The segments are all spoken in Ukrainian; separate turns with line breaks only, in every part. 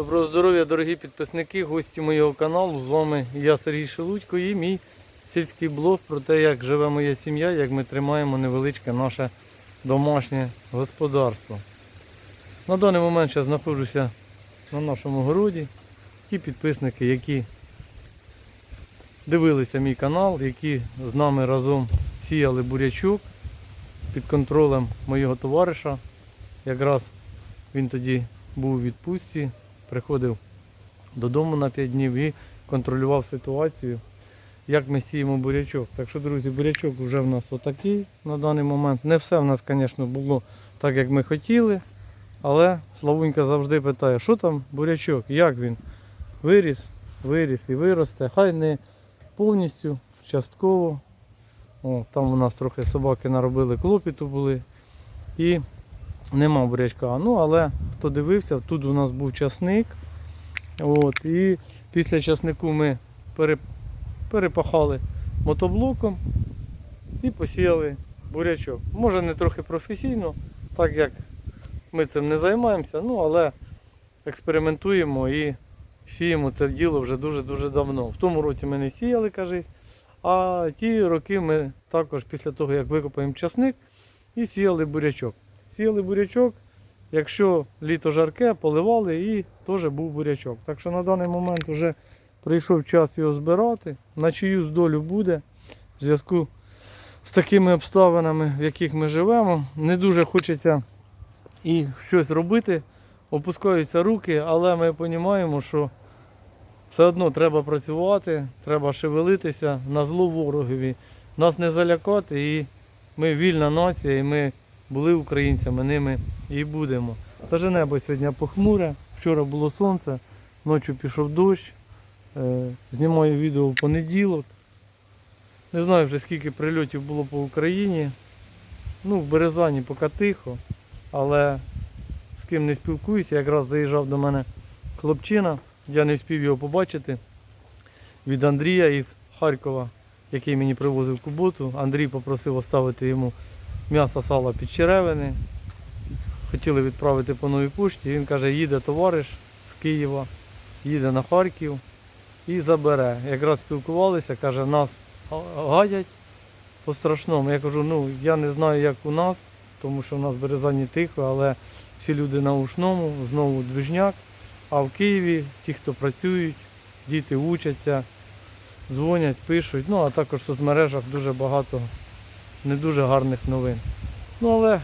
Доброго здоров'я, дорогі підписники, гості моєго каналу. З вами я Сергій Шелудько і мій сільський блог про те, як живе моя сім'я, як ми тримаємо невеличке наше домашнє господарство. На даний момент зараз знаходжуся на нашому городі. Ті підписники, які дивилися мій канал, які з нами разом сіяли бурячок під контролем моєго товариша. Якраз він тоді був у відпустці, приходив додому на 5 днів і контролював ситуацію, як ми сіємо бурячок. Так що, друзі, бурячок вже в нас отакий на даний момент. Не все в нас, звісно, було так, як ми хотіли. Але Славунька завжди питає, що там бурячок, як він виріс, виріс і виросте. Хай не повністю, частково. О, там у нас трохи собаки наробили клопіту були. І нема бурячка. Ну, але хто дивився, тут у нас був часник. От, і після часнику ми перепахали мотоблоком і посіяли бурячок. Може не трохи професійно, так як ми цим не займаємося, ну але експериментуємо і сіємо це діло вже дуже-дуже давно. В тому році ми не сіяли, кажуть, а ті роки ми також після того, як викопаємо часник, і сіяли бурячок. Сіяли бурячок, якщо літо жарке, поливали і теж був бурячок. Так що на даний момент вже прийшов час його збирати. На чиюсь долю буде в зв'язку з такими обставинами, в яких ми живемо. Не дуже хочеться і щось робити. Опускаються руки, але ми розуміємо, що все одно треба працювати, треба шевелитися на зло ворогові, нас не залякати. І ми вільна нація, і ми були українцями, ними і будемо. Даже небо сьогодні похмуре, вчора було сонце, ночі пішов дощ. Е, Знімаю відео в понеділок. Не знаю вже скільки прильотів було по Україні. Ну, в Березані поки тихо, але з ким не спілкуюся, якраз заїжджав до мене хлопчина, я не встиг його побачити. Від Андрія із Харкова, який мені привозив куботу. Андрій попросив оставити йому м'ясо сала під черевини. Хотіли відправити по новій пошті. Він каже, їде товариш з Києва, їде на Харків і забере. Якраз спілкувалися, каже, нас гадять по страшному. Я кажу, ну я не знаю, як у нас, тому що в нас Березані тихо, але всі люди на ушному, знову движняк. А в Києві ті, хто працюють, діти учаться, дзвонять, пишуть. Ну а також в соцмережах дуже багато не дуже гарних новин. Ну але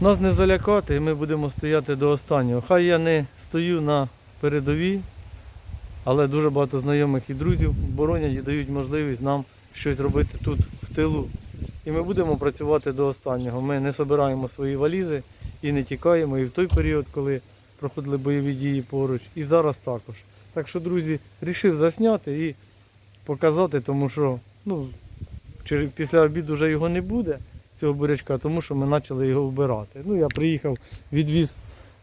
нас не залякати і ми будемо стояти до останнього. Хай я не стою на передовій, але дуже багато знайомих і друзів боронять і дають можливість нам щось робити тут в тилу. І ми будемо працювати до останнього. Ми не збираємо свої валізи і не тікаємо. І в той період, коли проходили бойові дії поруч, і зараз також. Так що, друзі, вирішив засняти і показати, тому що ну, після обіду вже його не буде, цього бурячка, тому що ми почали його вбирати. Ну, я приїхав, відвіз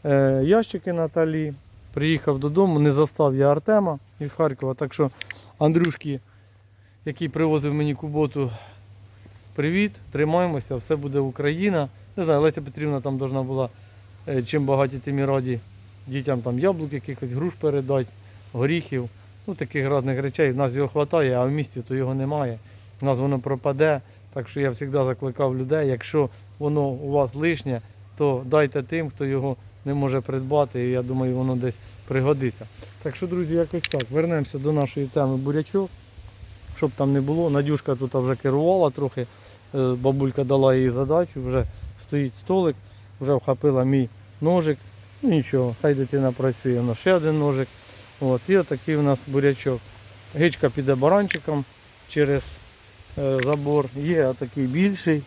е, ящики Наталі, приїхав додому, не застав я Артема із Харкова. Так що Андрюшки, який привозив мені куботу, привіт, тримаємося, все буде Україна. Не знаю, Леся Петрівна там должна була е, чим багаті тим і раді дітям там яблук, якихось груш передати, горіхів. Ну, таких різних речей. В нас його вистачає, а в місті то його немає. У нас воно пропаде. Так що я завжди закликав людей, якщо воно у вас лишнє, то дайте тим, хто його не може придбати, і я думаю, воно десь пригодиться. Так що, друзі, якось так. Вернемося до нашої теми бурячок. Щоб там не було. Надюшка тут вже керувала трохи. Е, Бабулька дала їй задачу, вже стоїть столик, вже вхопила мій ножик. Ну нічого, хай дитина працює. У нас ще один ножик. От, і отакий у нас бурячок. Гичка піде баранчиком через е, забор. Є такий більший,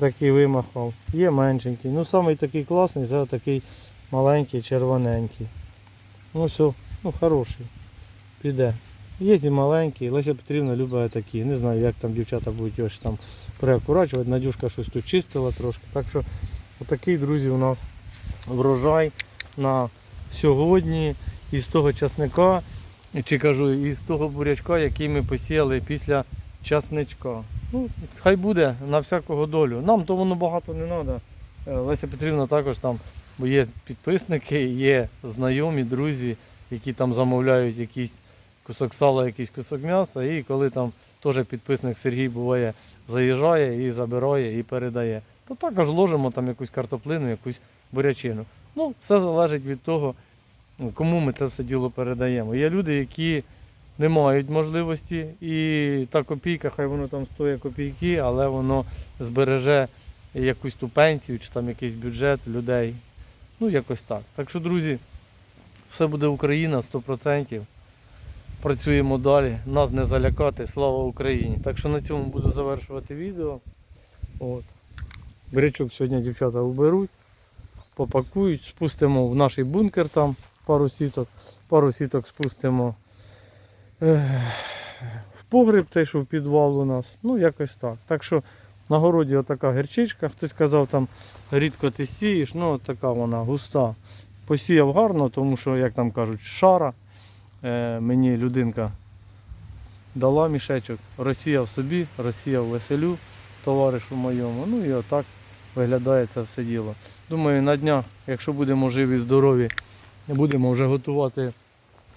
такий вимахав, є меншенький. Ну самий такий класний, це такий маленький, червоненький. Ну все, ну хороший. Піде. Є і маленький, Леся Петрівна любить такі. Не знаю, як там дівчата будуть його там переакурачувати. Надюшка щось тут чистила трошки. Так що отакий, друзі, у нас врожай на сьогодні із того часника, чи кажу, із того бурячка, який ми посіяли після часничка. Ну, хай буде на всякого долю. Нам то воно багато не треба. Леся Петрівна також там Бо є підписники, є знайомі, друзі, які там замовляють якийсь кусок сала, якийсь кусок м'яса, і коли там теж підписник Сергій буває, заїжджає і забирає і передає, то також ложимо там якусь картоплину, якусь бурячину. Ну, все залежить від того, ну, кому ми це все діло передаємо. Є люди, які не мають можливості, і та копійка, хай воно там стоїть копійки, але воно збереже якусь ту пенсію чи там якийсь бюджет людей. Ну, якось так. Так що, друзі, все буде Україна 100%. Працюємо далі, нас не залякати, слава Україні. Так що на цьому буду завершувати відео. От. Брячок сьогодні дівчата уберуть, попакують, спустимо в наш бункер там пару сіток, пару сіток спустимо в погреб, той, що в підвал у нас. Ну, якось так. Так що на городі отака гірчичка, хтось казав, там рідко ти сієш, ну така вона густа. Посіяв гарно, тому що, як там кажуть, шара. Е, мені людинка дала мішечок, розсіяв собі, розсіяв веселю, товаришу моєму. Ну і отак виглядає це все діло. Думаю, на днях, якщо будемо живі, здорові, будемо вже готувати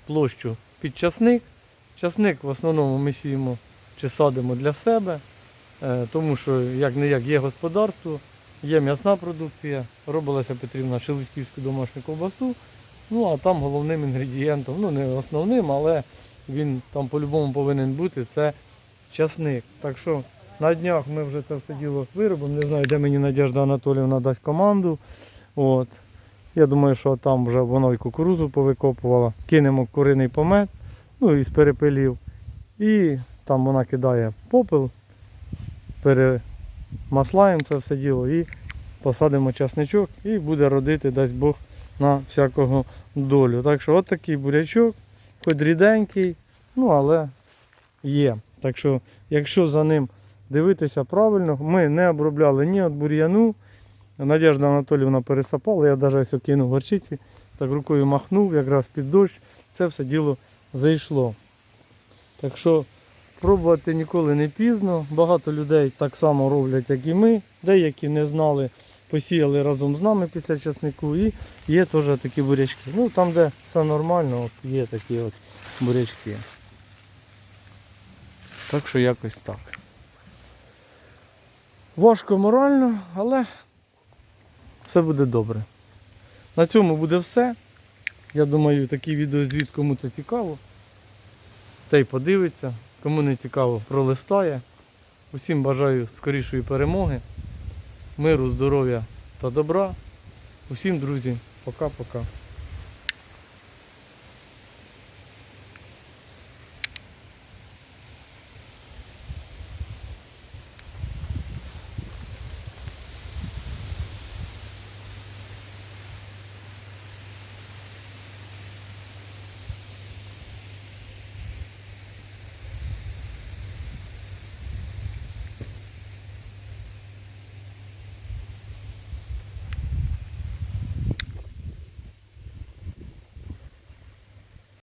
площу під часник. Часник в основному ми сіємо чи садимо для себе, е, тому що як не як є господарство, є м'ясна продукція, робилася потрібна шелудьківську домашню ковбасу. Ну а там головним інгредієнтом, ну не основним, але він там по-любому повинен бути, це часник. Так що на днях ми вже це все діло виробимо. Не знаю, де мені Надежда Анатоліївна дасть команду. От. Я думаю, що там вже воно і кукурузу повикопувала. Кинемо куриний помет, ну із перепилів. І там вона кидає попел, перемаслаємо це все діло і посадимо часничок і буде родити, дасть Бог, на всякого долю. Так що от такий бурячок, хоч ріденький, ну але є. Так що, якщо за ним дивитися правильно, ми не обробляли ні від бур'яну. Надежда Анатоліївна пересапала, я навіть ось кинув горчиці, так рукою махнув, якраз під дощ, це все діло зайшло. Так що пробувати ніколи не пізно. Багато людей так само роблять, як і ми. Деякі не знали, посіяли разом з нами після часнику і є теж такі бурячки. Ну там, де все нормально, от є такі от бурячки. Так що якось так. Важко морально, але все буде добре. На цьому буде все. Я думаю, такий відеозвіт, кому це цікаво. та й подивиться. Кому не цікаво, пролистає. Усім бажаю скорішої перемоги, миру, здоров'я та добра. Усім, друзі, пока-пока.